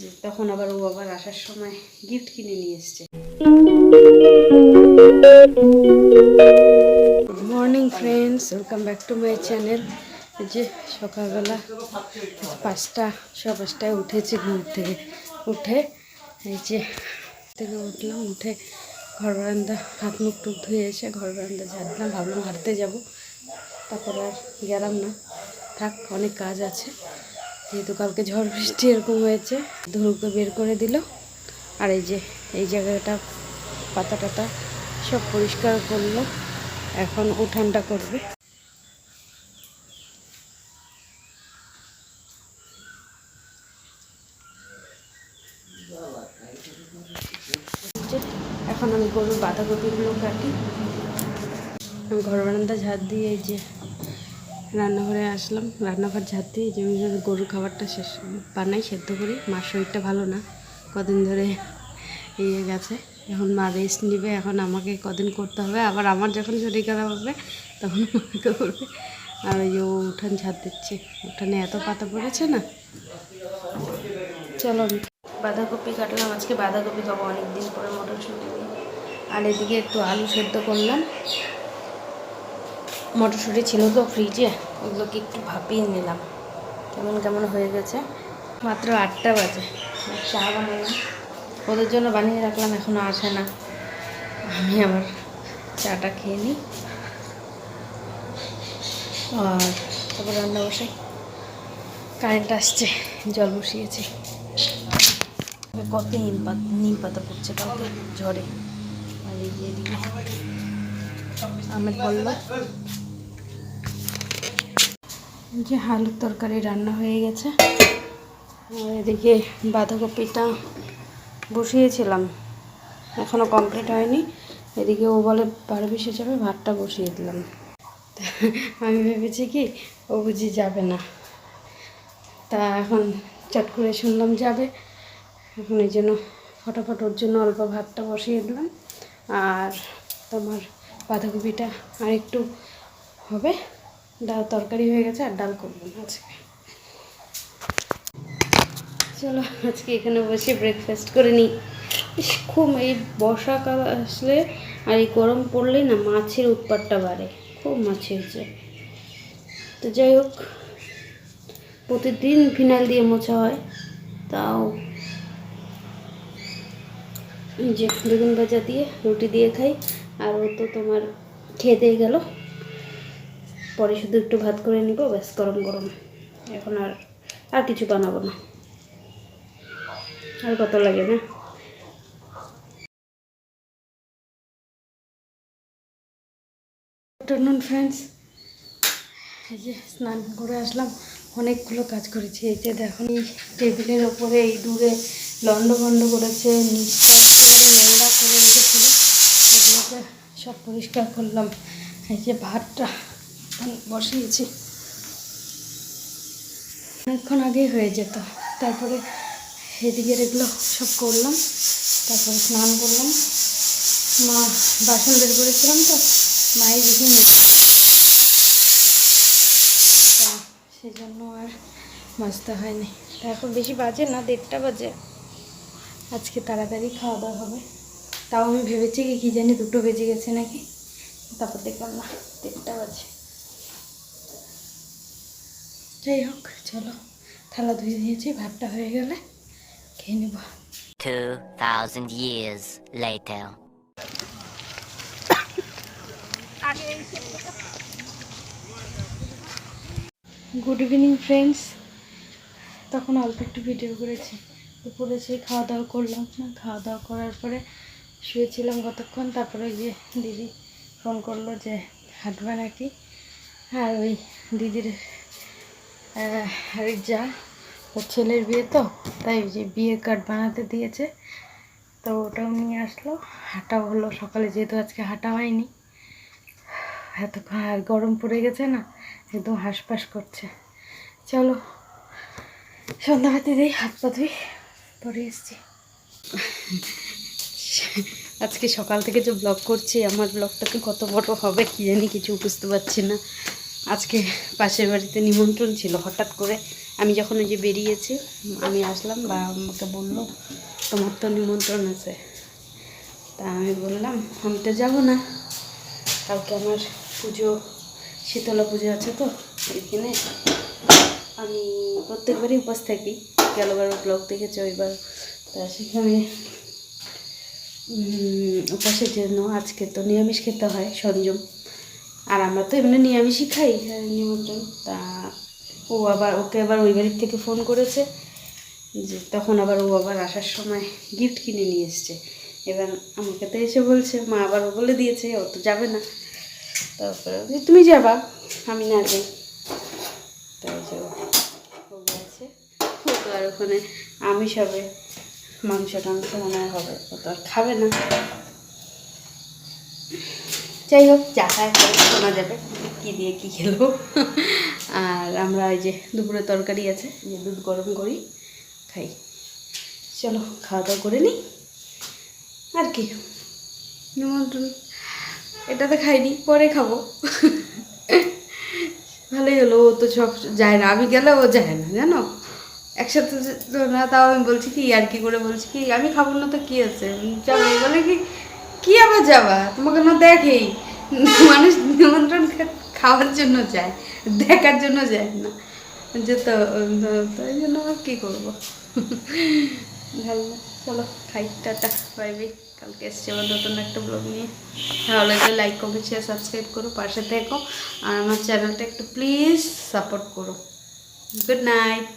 যে, তখন আবার ও আবার আসার সময় গিফট কিনে নিয়ে এসছে। Good morning friends welcome back to my channel যে, সকালবেলা পাঁচটা ছ পাঁচটায় উঠেছি ঘুম থেকে। উঠে, এই যে থেকে উঠলাম, উঠে ঘর বারান্দা, হাত মুখ টুক ধুয়ে এসে ঘর বারান্দা ঝাড়লাম, ভাবলাম হাঁটতে যাব। তারপর আর গেলাম না। থাক, অনেক কাজ আছে। যেহেতু কালকে ঝড় বৃষ্টি এরকম হয়েছে ধনুকে বের করে দিল। আর এই যে, এই জায়গাটা, পাতা টাতা সব পরিষ্কার করল। এখন উঠানটা করবে। এখন আমি গরুর বাঁধাকপিগুলো কাটি। আমি ঘর বারান্দা ঝাড় দিয়ে এই যে রান্নাঘরে আসলাম। রান্নাঘর দিয়ে এই গরুর খাবারটা শেষ বানাই, সেদ্ধ করি। মার শরীরটা ভালো না। কদিন ধরে ইয়ে গেছে। এখন মা রেস্ট নেবে। এখন আমাকে কদিন করতে হবে। আবার আমার যখন শরীর খারাপ হবে, তখন আমাকে করবে। আর ওই ও উঠান ঝাড় দিচ্ছে। উঠানে এত পাতা পড়েছে না। চলো বাঁধাকপি কাটলাম। আজকে বাঁধাকপি খাব। অনেক দিন পরে মটরশুঁটি আর এদিকে একটু আলু সেদ্ধ করলাম। মটরশুঁটি ছিল তো ফ্রিজে ওগুলোকে একটু ভাপিয়ে নিলাম। কেমন কেমন হয়ে গেছে? মাত্র আটটা বাজে। চা বানালাম। ওদের জন্য বানিয়ে রাখলাম এখনও আসে না। আমি আমার চাটা খেয়ে নিই। আর তারপর রান্না বসাই। কারেন্ট আসছে, জল বসিয়েছি। কত নিম পাতা নিম পাতা পড়ছে, কালকে ঝড়ে। আর এদিকে আমের পড়ল যে আলুর তরকারি রান্না হয়ে গেছে। এদিকে বাঁধাকপিটা বসিয়েছিলাম। এখনও কমপ্লিট হয়নি। এদিকে ও বলে বারো বিশে যাবে, ভাতটা বসিয়ে দিলাম। আমি ভেবেছি কি, ও বুঝি যাবে না। তা এখন চট করে শুনলাম যাবে। এখন এই জন্য ফটাফট ওর জন্য অল্প ভাতটা বসিয়ে দিলাম। আর তোমার বাঁধাকপিটা আর একটু হবে। ডাল তরকারি হয়ে গেছে আর ডাল করব না আজকে। চলো, আজকে এখানে বসে ব্রেকফাস্ট করে নিই। খুব এই বর্ষাকাল আসলে আর এই গরম পড়লেই না মাছের উৎপাতটা বাড়ে, খুব মাছ হয়েছে তো যাই হোক, প্রতিদিন ফিনাইল দিয়ে মোছা হয়, তাও যে বেগুন ভাজা দিয়ে রুটি দিয়ে খাই, আর ও তো তোমার দিয়ে গেল। পরে শুধু একটু ভাত করে নিব, ব্যাস গরম গরম। এখন আর আর কিছু বানাবো না। আর কত লাগে না? আফটারনুন ফ্রেন্ডস এই যে স্নান করে আসলাম, অনেকগুলো কাজ করেছি। এই যে দেখো টেবিলের ওপরে এই দূরে লন্ড ভন্ড করেছে নিচটা সব পরিষ্কার করলাম। এই যে ভাতটা বসিয়েছি। অনেকক্ষণ আগেই হয়ে যেত। তারপরে এদিকের এগুলো সব করলাম। তারপরে স্নান করলাম। মা বাসন বের করেছিলাম তো মায়ের দেখে সেই জন্য আর মাজতে হয়নি। তা এখন বেশি বাজে না, দেড়টা বাজে। আজকে তাড়াতাড়ি খাওয়া দাওয়া হবে। তাও আমি ভেবেছি কি কী জানি দুটো বেজে গেছে নাকি। তারপর দেখলাম না দেড়টা বাজে। যাই হোক চলো। থালা ধুয়ে দিয়েছি ভাতটা হয়ে গেলে খেয়ে নেব। 2,000 years later. Good evening friends তখন অল্প একটু ভিডিও করেছি। দুপুরে সেই খাওয়া দাওয়া করলাম। না খাওয়া দাওয়া করার পরে শুয়েছিলাম কতক্ষণ, তারপরে গিয়ে দিদি ফোন করল যে হাঁটবে নাকি। আর ওই দিদির আরেক যা, ওর ছেলের বিয়ে তো, তাই যে বিয়ে কার্ড বানাতে দিয়েছে। তো ওটাও নিয়ে আসলো। হাঁটাও হলো সকালে, যেহেতু আজকে হাঁটা হয়নি। এতক্ষণ আর গরম পড়ে গেছে না, একদম হাঁসফাঁস করছে। চলো সন্ধ্যাবাতি দিই, হাত পা ধুই, পরে এসছি। আজকে সকাল থেকে যে ব্লগ করছি, আমার ব্লগটাকে কত বড় হবে কি জানি কিছু বুঝতে পারছি না। আজকে পাশের বাড়িতে নিমন্ত্রণ ছিল হঠাৎ করে। আমি যখন ওই যে বেরিয়েছি, আমি আসলাম, বা আমাকে বলল, তোমার তো নিমন্ত্রণ আছে। তা আমি বললাম, আমি তো যাব না। কালকে আমার পুজো, শীতলা পুজো আছে তো, এখানে। আমি প্রত্যেকবারই উপোস থাকি। গেলবার ব্লগ দেখেছি, ওইবার। তা সেখানে উপোসের জন্য আজকে তো নিরামিষ খেতে হয় সঞ্জম আর আমরা তো এমনি নিরামিষই খাই। হ্যাঁ, নিমন্ত্রণ। তা ও আবার ওকে আবার ওই বাড়ির থেকে ফোন করেছে যে তখন আবার ও আবার আসার সময় গিফট কিনে নিয়ে এসছে। এবার আমাকে তো এসে বলছে মা আবার ও বলে দিয়েছে ও তো যাবে না। তারপরে তুমি যাবা আমি না যাই। তাই যে ও ও ও তো আর ওখানে আমিষ হবে। মাংস টাংস মনে হবে, ও তো আর খাবে না। যাই হোক, যা খায় শোনা যাবে কী দিয়ে কী খেলো। আর আমরা ওই যে দুপুরে তরকারি আছে যে দুধ গরম করি, খাই। চলো, খাওয়া দাওয়া করে নিই। আর কি? নিমন্ত্রণ। এটাতে খাইনি, পরে খাব। ভালোই হলো, ও তো সব যায় না, আমি গেলে ও যায় না, জানো? একসাথে না, তাও আমি বলছি কি, আর কি করে বলছি কি? আমি খাব না তো কি আছে? যাবে, বলে কি কি আবার যাবা? তোমাকে না দেখেই। মানুষ নিমন্ত্রণ খাওয়ার জন্য যায়, দেখার জন্য যায় না। যে তো তাই জন্য আর কী করব? ভালো, চলো, খাই, টাটা, বাই কালকে এসছে আবার নতুন একটা ব্লগ নিয়ে। ভালো লাগলে লাইক কমেন্ট শেয়ার সাবস্ক্রাইব করো, পাশে থেকো। আর আমার চ্যানেলটা একটু প্লিজ সাপোর্ট করো। Good night